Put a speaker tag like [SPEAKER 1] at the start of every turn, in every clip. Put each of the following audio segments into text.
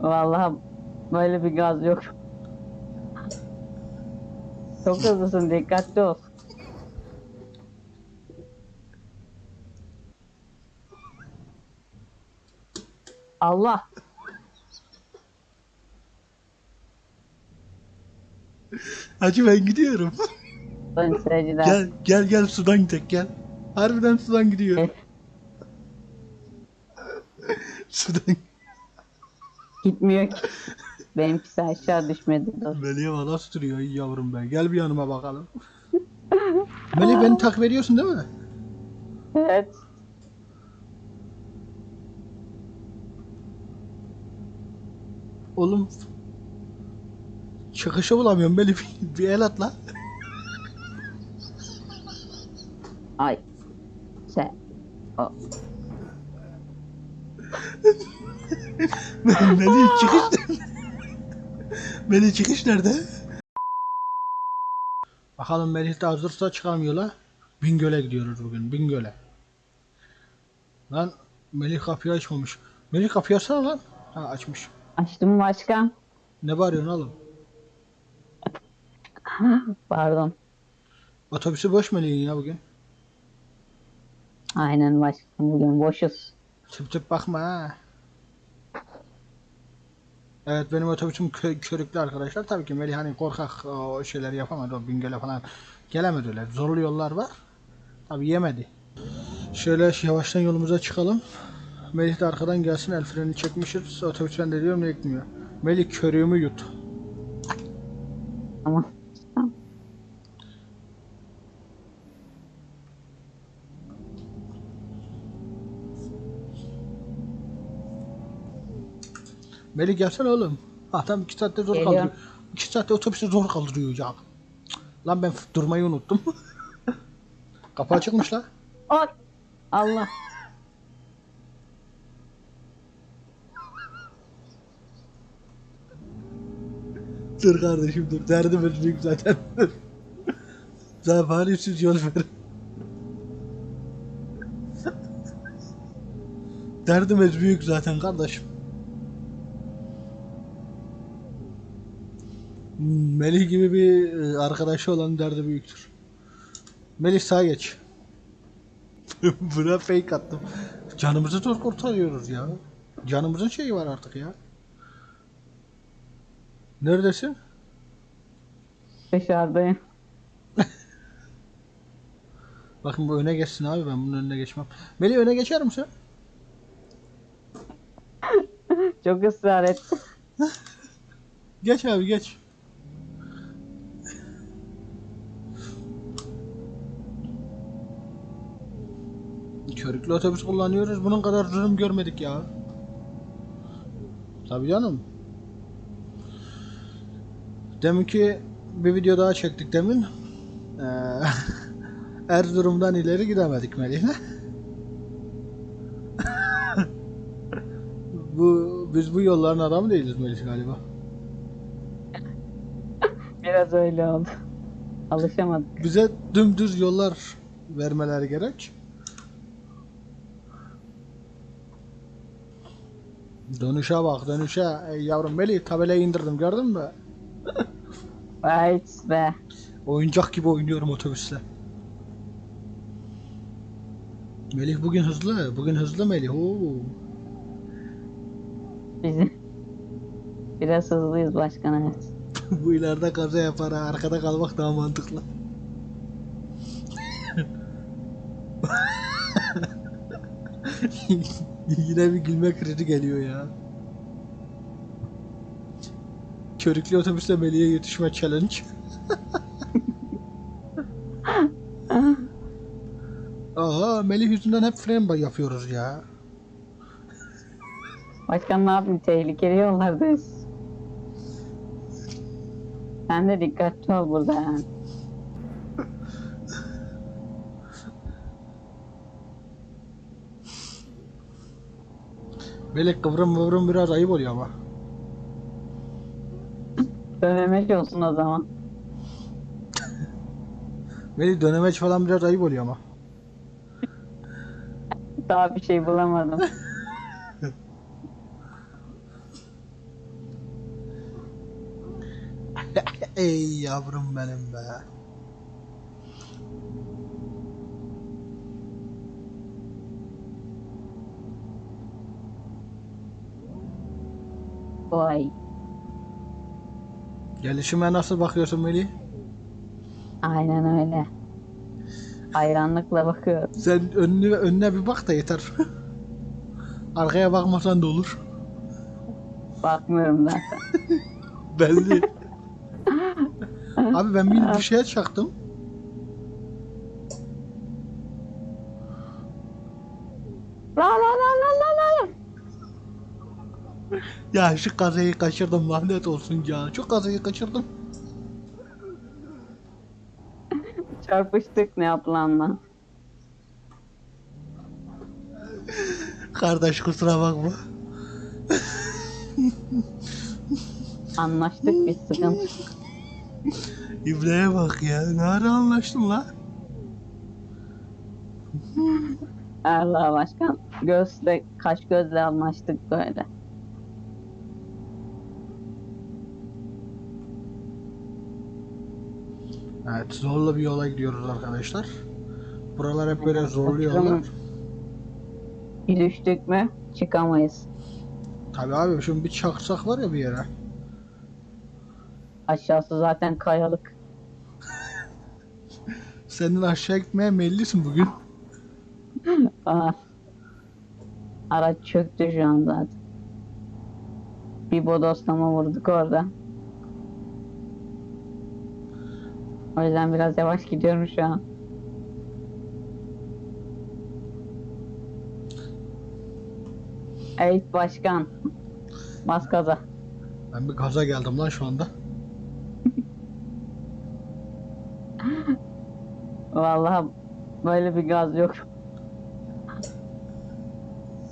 [SPEAKER 1] Vallahi böyle bir gaz yok. Çok hızlısın dikkatli ol. Allah.
[SPEAKER 2] Hacı ben gidiyorum.
[SPEAKER 1] Seyirciler.
[SPEAKER 2] gel gel gel sudan gidelim gel. Harbiden sudan gidiyor.
[SPEAKER 1] Eh.
[SPEAKER 2] sudan.
[SPEAKER 1] Gitmiyor ki. Benimkisi aşağı düşmedi.
[SPEAKER 2] Melih'e valla tutuyor iyi yavrum be. Gel bir yanıma bakalım. Melih beni takip ediyorsun değil mi?
[SPEAKER 1] Evet.
[SPEAKER 2] Oğlum çıkışı bulamıyorum Melih bir, bir el at lan.
[SPEAKER 1] Ay. Sen. O.
[SPEAKER 2] Melih çıkış Melih çıkış nerede? Bakalım Melih de hazırsa çıkalım yola. Bingöl'e gidiyoruz bugün. Bingöl'e. Lan Melih kapıyı açmamış. Melih kapıyı açsana lan. Ha açmış.
[SPEAKER 1] Açtım başkan.
[SPEAKER 2] Ne bağırıyorsun oğlum?
[SPEAKER 1] Pardon.
[SPEAKER 2] Otobüsü boş Melih'in ya bugün.
[SPEAKER 1] Aynen başkan. Bugün boşuz.
[SPEAKER 2] Tip tip bakma ha. Evet benim otobüsüm kö- körüklü arkadaşlar. Tabii ki Melih hani korkak o şeyler yapamadı. O Bingöl'e falan gelemedi öyle. Zorlu yollar var. Tabii yemedi. Şöyle yavaştan yolumuza çıkalım. Melih de arkadan gelsin. El freni çekmişiz. Otobüs ben de diyorum ne gitmiyor. Melih körüğümü yut.
[SPEAKER 1] Tamam.
[SPEAKER 2] Melih gelsene oğlum. Adam iki saatte zor
[SPEAKER 1] Geliyorum.
[SPEAKER 2] kaldırıyor. İki saatte otobüsü zor kaldırıyor ya. Lan ben durmayı unuttum. Kapı açıkmış la.
[SPEAKER 1] Ay. Allah.
[SPEAKER 2] Dur kardeşim dur. Derdimiz büyük zaten. Daha bari siz yol verin. Derdimiz büyük zaten kardeşim. Melih gibi bir e, arkadaşı olan derdi büyüktür. Melih sağa geç. Buna fake attım. Canımızı zor kurtarıyoruz ya. Canımızın şeyi var artık ya. Neredesin?
[SPEAKER 1] Dışarıdayım.
[SPEAKER 2] Bakın bu öne geçsin abi ben bunun önüne geçmem. Melih öne geçer misin?
[SPEAKER 1] Çok ısrar etti.
[SPEAKER 2] Geç abi geç. Körüklü otobüs kullanıyoruz. Bunun kadar zulüm görmedik ya. Tabii canım. Demin ki bir video daha çektik demin. Ee, Erzurum'dan ileri gidemedik Melih'le. bu biz bu yolların adamı değiliz Melih galiba.
[SPEAKER 1] Biraz öyle oldu. Alışamadık.
[SPEAKER 2] Bize dümdüz yollar vermeleri gerek. Dönüşe bak dönüşe. Ey yavrum Melih tabelayı indirdim gördün mü?
[SPEAKER 1] Vay be.
[SPEAKER 2] Oyuncak gibi oynuyorum otobüsle. Melih bugün hızlı. Bugün hızlı Melih. Oo.
[SPEAKER 1] Bizim biraz hızlıyız başkan evet.
[SPEAKER 2] Bu ileride kaza yapar ha. Arkada kalmak daha mantıklı. Yine bir gülme krizi geliyor ya. Körüklü otobüsle Melih'e yetişme challenge. Aha Melih yüzünden hep bay yapıyoruz ya.
[SPEAKER 1] Başkan ne yapayım tehlikeli yollardayız. Sen de dikkatli ol burada yani.
[SPEAKER 2] Melek kıvrım kıvrım biraz ayıp oluyor ama.
[SPEAKER 1] Dönemek olsun o zaman.
[SPEAKER 2] Melek dönemeç falan biraz ayıp oluyor ama.
[SPEAKER 1] Daha bir şey bulamadım.
[SPEAKER 2] Ey yavrum benim be.
[SPEAKER 1] Vay.
[SPEAKER 2] Gelişime nasıl bakıyorsun Melih?
[SPEAKER 1] Aynen öyle. Hayranlıkla bakıyorum.
[SPEAKER 2] Sen önüne, önüne bir bak da yeter. Arkaya bakmasan da olur.
[SPEAKER 1] Bakmıyorum zaten.
[SPEAKER 2] Belli. Abi ben bir, bir şeye çaktım.
[SPEAKER 1] La la la la la la.
[SPEAKER 2] Ya şu kazayı kaçırdım lanet olsun ya. Şu kazayı kaçırdım.
[SPEAKER 1] Çarpıştık ne yapılanla.
[SPEAKER 2] Kardeş kusura bakma.
[SPEAKER 1] Anlaştık biz sıkıntı.
[SPEAKER 2] İbne'ye bak ya. Ne ara anlaştın la?
[SPEAKER 1] Allah başkan. Gözle, kaş gözle anlaştık böyle.
[SPEAKER 2] Evet zorlu bir yola gidiyoruz arkadaşlar. Buralar hep böyle zorlu yollar.
[SPEAKER 1] Düştük mü çıkamayız.
[SPEAKER 2] Tabi abi şimdi bir çaksak var ya bir yere.
[SPEAKER 1] Aşağısı zaten kayalık.
[SPEAKER 2] Senin aşağı gitmeye meyillisin bugün.
[SPEAKER 1] Aa. Araç çöktü şu an zaten. Bir bodoslama vurduk orada. O yüzden biraz yavaş gidiyorum şu an. Evet başkan. Bas gaza.
[SPEAKER 2] Ben bir gaza geldim lan şu anda.
[SPEAKER 1] Vallahi böyle bir gaz yok.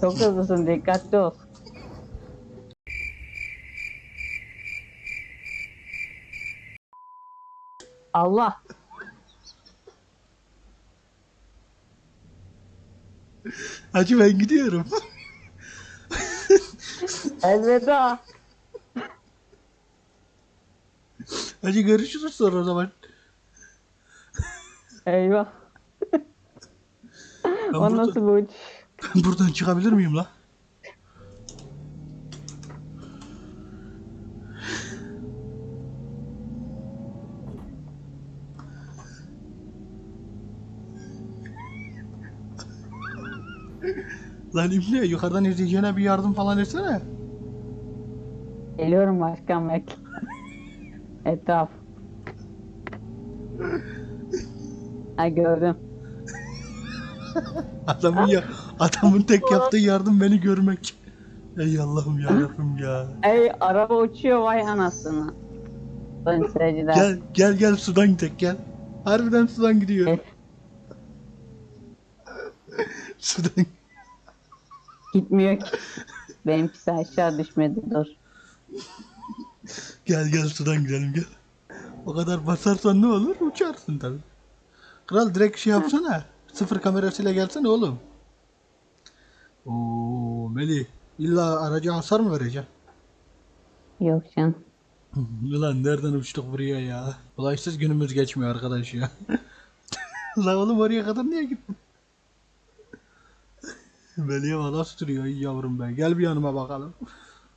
[SPEAKER 1] Çok hızlısın dikkatli ol. Allah.
[SPEAKER 2] Hacı ben gidiyorum.
[SPEAKER 1] Elveda.
[SPEAKER 2] Hacı görüşürüz sonra o zaman.
[SPEAKER 1] Eyvah.
[SPEAKER 2] Ben,
[SPEAKER 1] O
[SPEAKER 2] burada-
[SPEAKER 1] nasıl bu uç?
[SPEAKER 2] ben buradan çıkabilir miyim la? Lan İbni yukarıdan izleyeceğine bir yardım falan etsene.
[SPEAKER 1] Geliyorum başkan bekle. Etraf. Ha gördüm.
[SPEAKER 2] Adamın ya adamın tek yaptığı yardım beni görmek. Ey Allah'ım ya Rabbim ya.
[SPEAKER 1] Ey araba uçuyor vay anasını. Ben seyirciler.
[SPEAKER 2] Gel gel gel sudan tek gel. Harbiden sudan gidiyor. Sudan.
[SPEAKER 1] Gitmiyor ki. Benimkisi aşağı düşmedi dur.
[SPEAKER 2] Gel gel sudan gidelim gel. O kadar basarsan ne olur? Uçarsın tabi. Kral direkt şey yapsana. Sıfır kamerasıyla gelsene oğlum. Oo Melih. İlla araca hasar mı vereceksin?
[SPEAKER 1] Yok canım.
[SPEAKER 2] Ulan nereden uçtuk buraya ya? Ulaysız günümüz geçmiyor arkadaş ya. Lan oğlum oraya kadar niye gittin? Melih'e valla tutuyor iyi yavrum ben. Gel bir yanıma bakalım.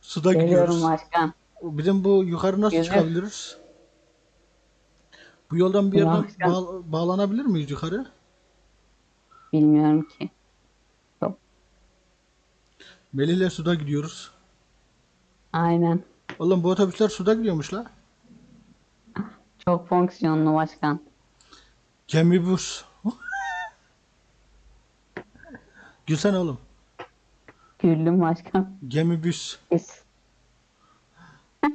[SPEAKER 2] Suda
[SPEAKER 1] Geliyorum
[SPEAKER 2] gidiyoruz.
[SPEAKER 1] başkan.
[SPEAKER 2] Bizim bu yukarı nasıl
[SPEAKER 1] Geliyor.
[SPEAKER 2] çıkabiliriz? Bu yoldan bir yerden
[SPEAKER 1] Başkan.
[SPEAKER 2] bağ- bağlanabilir miyiz yukarı?
[SPEAKER 1] Bilmiyorum ki.
[SPEAKER 2] Melih'le suda gidiyoruz.
[SPEAKER 1] Aynen.
[SPEAKER 2] Oğlum bu otobüsler suda gidiyormuş la.
[SPEAKER 1] Çok fonksiyonlu başkan.
[SPEAKER 2] Gemi Gülsene oğlum.
[SPEAKER 1] Güldüm başkan.
[SPEAKER 2] Gemi büs.
[SPEAKER 1] Pis.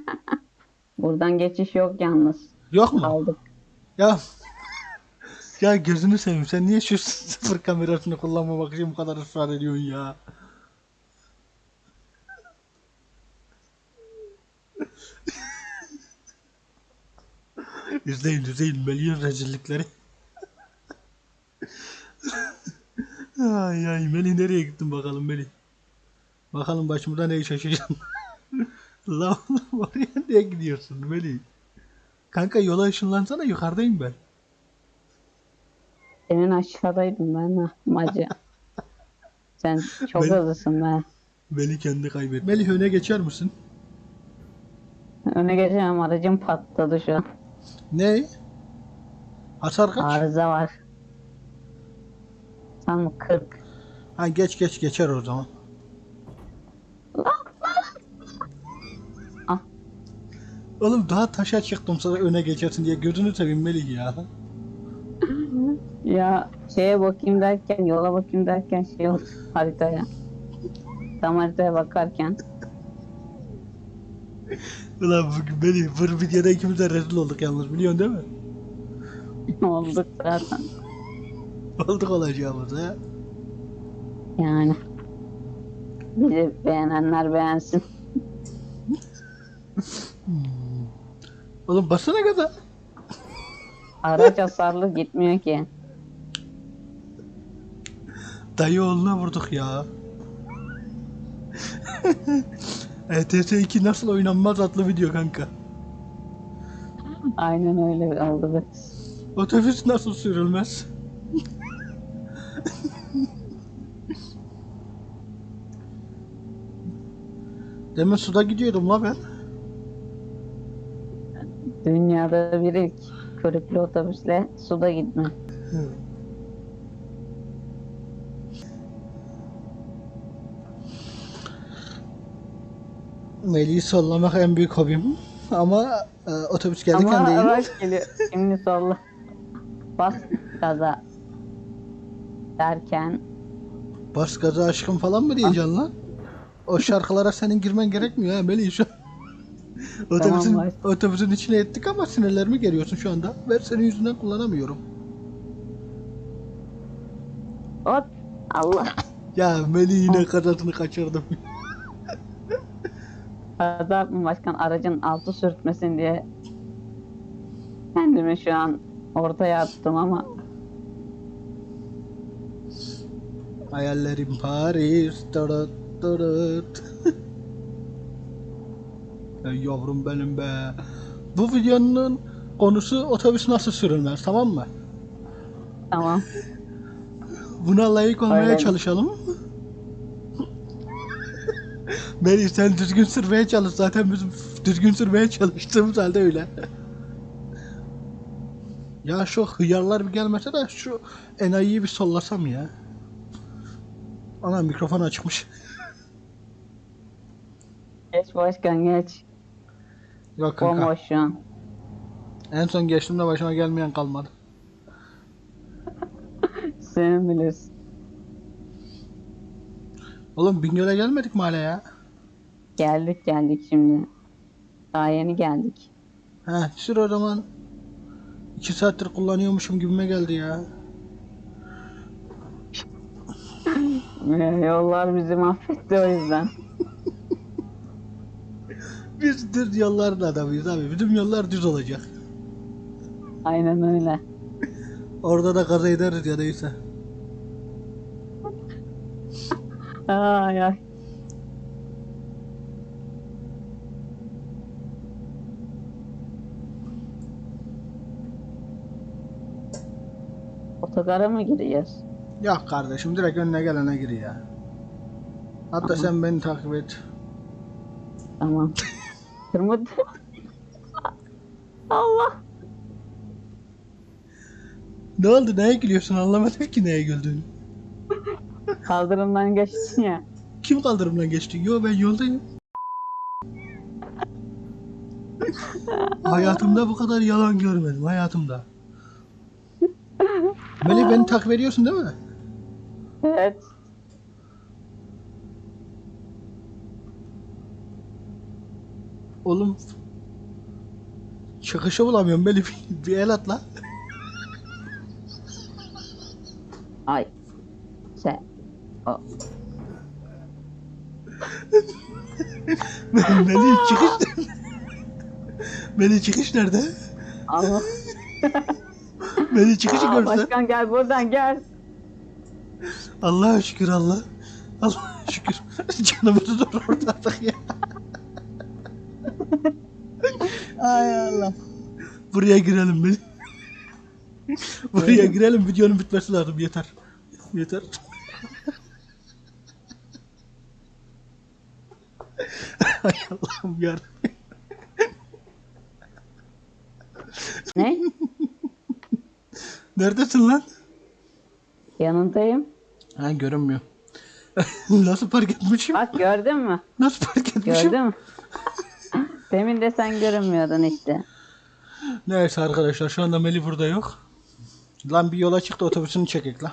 [SPEAKER 1] Buradan geçiş yok yalnız.
[SPEAKER 2] Yok mu?
[SPEAKER 1] Aldık.
[SPEAKER 2] Ya ya gözünü seveyim sen niye şu sıfır kamerasını kullanmamak için bu kadar ısrar ediyorsun ya? izleyin izleyin Melih'in rezillikleri. Ay ay Melih nereye gittin bakalım Melih? Bakalım başımda neyi şaşıracaksın? La oğlum oraya niye gidiyorsun Melih? Kanka yola ışınlansana yukarıdayım ben.
[SPEAKER 1] Senin aşağıdaydım ben ha macı. Sen çok
[SPEAKER 2] Ben-
[SPEAKER 1] hızlısın be.
[SPEAKER 2] Melih kendi kaybetti. Melih öne geçer misin?
[SPEAKER 1] Öne geçeceğim aracım patladı şu an.
[SPEAKER 2] Ne? Hasar kaç?
[SPEAKER 1] Arıza var. Tam 40.
[SPEAKER 2] Ha geç geç geçer o zaman.
[SPEAKER 1] Ah.
[SPEAKER 2] Oğlum daha taşa çıktım sana öne geçersin diye gözünü seveyim Melih ya.
[SPEAKER 1] Ya şeye bakayım derken yola bakayım derken şey oldu haritaya. Tam haritaya bakarken
[SPEAKER 2] Ulan bu Melih bu videoda ikimiz de rezil olduk yalnız biliyorsun değil mi?
[SPEAKER 1] olduk zaten.
[SPEAKER 2] Olduk olacağımız ha.
[SPEAKER 1] Yani. Bizi beğenenler beğensin.
[SPEAKER 2] Oğlum basana gaza.
[SPEAKER 1] Araç hasarlı gitmiyor ki.
[SPEAKER 2] Dayı oğluna vurduk ya. ETS 2 nasıl oynanmaz adlı video kanka.
[SPEAKER 1] Aynen öyle oldu.
[SPEAKER 2] Otobüs nasıl sürülmez? Demin suda gidiyordum la ben.
[SPEAKER 1] Dünyada bir ilk körüklü otobüsle suda gitme.
[SPEAKER 2] Melih'i sollamak en büyük hobim. Ama e, otobüs gelirken
[SPEAKER 1] Ama
[SPEAKER 2] değil.
[SPEAKER 1] araç geliyor. Şimdi solla. Bas gaza. Derken
[SPEAKER 2] Bas gaza aşkım falan mı diyeceksin lan? O şarkılara senin girmen gerekmiyor ha Melih şu an. Otobüsün,
[SPEAKER 1] baş.
[SPEAKER 2] otobüsün içine ettik ama sinirlerimi geriyorsun şu anda. Ver senin yüzünden kullanamıyorum.
[SPEAKER 1] hop Allah
[SPEAKER 2] Ya Melih yine kazasını kaçırdım.
[SPEAKER 1] kaza yapma başkan aracın altı sürtmesin diye kendimi şu an ortaya attım ama
[SPEAKER 2] Hayallerim Paris. Tırıt Ey yavrum benim be. Bu videonun konusu otobüs nasıl sürülmez tamam mı?
[SPEAKER 1] tamam.
[SPEAKER 2] Buna layık olmaya
[SPEAKER 1] Aynen.
[SPEAKER 2] çalışalım. Melih sen düzgün sürmeye çalış. Zaten bizim düzgün sürmeye çalıştığımız halde öyle. ya şu hıyarlar bir gelmese de şu enayiyi bir sollasam ya. Ana mikrofon açıkmış.
[SPEAKER 1] Geç başkan geç.
[SPEAKER 2] Yok kanka.
[SPEAKER 1] Bomboş şu an.
[SPEAKER 2] En son geçtiğimde başıma gelmeyen kalmadı.
[SPEAKER 1] Sen bilirsin.
[SPEAKER 2] Oğlum Bingöl'e gelmedik mi hala ya?
[SPEAKER 1] Geldik geldik şimdi. Daha yeni geldik.
[SPEAKER 2] Heh sür o zaman. İki saattir kullanıyormuşum gibime geldi ya.
[SPEAKER 1] Yollar bizi mahvetti o yüzden.
[SPEAKER 2] Biz düz yolların adamıyız abi. Bizim yollar düz olacak.
[SPEAKER 1] Aynen öyle.
[SPEAKER 2] Orada da gaza ederiz ya neyse.
[SPEAKER 1] Ay ay. Otogara mı gireceğiz?
[SPEAKER 2] Yok kardeşim direkt önüne gelene gir ya. Hatta sen beni takip et.
[SPEAKER 1] Tamam. Kırmızı. Allah.
[SPEAKER 2] Ne oldu neye gülüyorsun anlamadım ki neye güldüğünü.
[SPEAKER 1] Kaldırımdan geçtin ya.
[SPEAKER 2] Kim kaldırımdan geçti? Yo ben yoldayım. hayatımda bu kadar yalan görmedim hayatımda. Melih beni takip ediyorsun değil mi?
[SPEAKER 1] Evet.
[SPEAKER 2] Oğlum çıkışı bulamıyorum Melih bir, bir el at la.
[SPEAKER 1] Ay. Sen. O.
[SPEAKER 2] Melih çıkış Melih çıkış nerede?
[SPEAKER 1] Allah.
[SPEAKER 2] Melih çıkışı
[SPEAKER 1] Aa,
[SPEAKER 2] görse.
[SPEAKER 1] başkan gel buradan gel.
[SPEAKER 2] Allah'a şükür Allah. Allah'a şükür. Canımızı zor kurtardık ya. Ay Allah. Buraya girelim biz. Buraya girelim videonun bitmesi lazım yeter. Yeter. Ay Allah'ım ya.
[SPEAKER 1] Ne?
[SPEAKER 2] Neredesin lan?
[SPEAKER 1] Yanındayım.
[SPEAKER 2] Ha görünmüyor. Nasıl park etmişim?
[SPEAKER 1] Bak gördün mü?
[SPEAKER 2] Nasıl park etmişim?
[SPEAKER 1] Gördün mü? Demin de sen görünmüyordun işte.
[SPEAKER 2] Neyse arkadaşlar şu anda Melih burada yok. Lan bir yola çıktı otobüsünü çekek lan.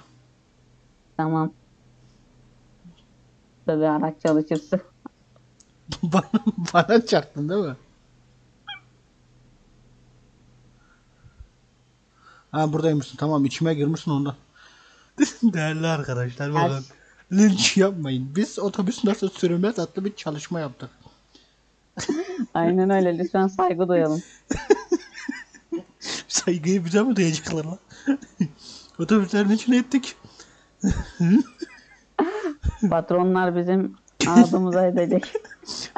[SPEAKER 1] Tamam. Tabii araç çalışırsa.
[SPEAKER 2] bana, bana çarptın değil mi? Ha buradaymışsın tamam içime girmişsin ondan. Değerli arkadaşlar bakın. Linç yapmayın. Biz otobüs nasıl sürülmez adlı bir çalışma yaptık.
[SPEAKER 1] Aynen öyle. Lütfen saygı duyalım.
[SPEAKER 2] Saygıyı bize mi duyacaklar lan? Otobüslerin içine ettik.
[SPEAKER 1] Patronlar bizim ağzımıza edecek.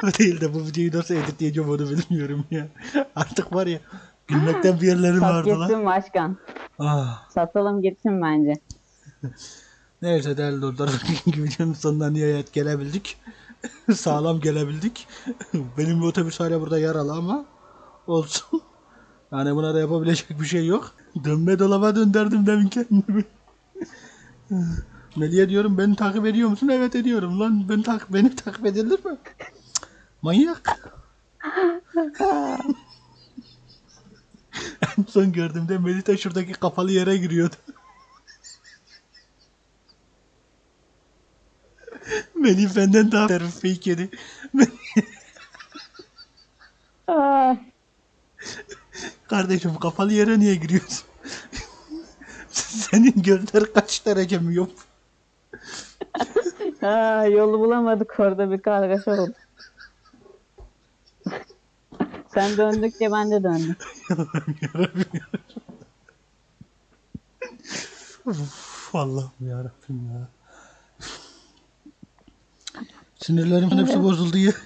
[SPEAKER 2] O değil de bu videoyu nasıl editleyeceğim onu bilmiyorum ya. Artık var ya gülmekten bir yerlerim
[SPEAKER 1] Sat
[SPEAKER 2] vardı lan.
[SPEAKER 1] gitsin başkan.
[SPEAKER 2] Ah.
[SPEAKER 1] Satalım gitsin bence.
[SPEAKER 2] Neyse değerli dostlar videonun sonuna nihayet gelebildik. Sağlam gelebildik. Benim bir otobüs hala burada yaralı ama olsun. Yani buna da yapabilecek bir şey yok. Dönme dolaba döndürdüm demin kendimi. Melih'e diyorum beni takip ediyor musun? Evet ediyorum lan. Ben takip beni takip edilir mi? Manyak. en son gördüğümde Melih de şuradaki kapalı yere giriyordu. Melih benden daha herif fake yedi.
[SPEAKER 1] Ay,
[SPEAKER 2] Kardeşim kapalı yere niye giriyorsun? Senin gözler kaç derece mi yok?
[SPEAKER 1] ay, yolu bulamadık orada bir kargaşa oldu. Sen döndükçe ben de döndüm.
[SPEAKER 2] Yarabbim yarabbim. Uf, Allah'ım yarabbim ya. Sinirlerim hepsi bozuldu ya.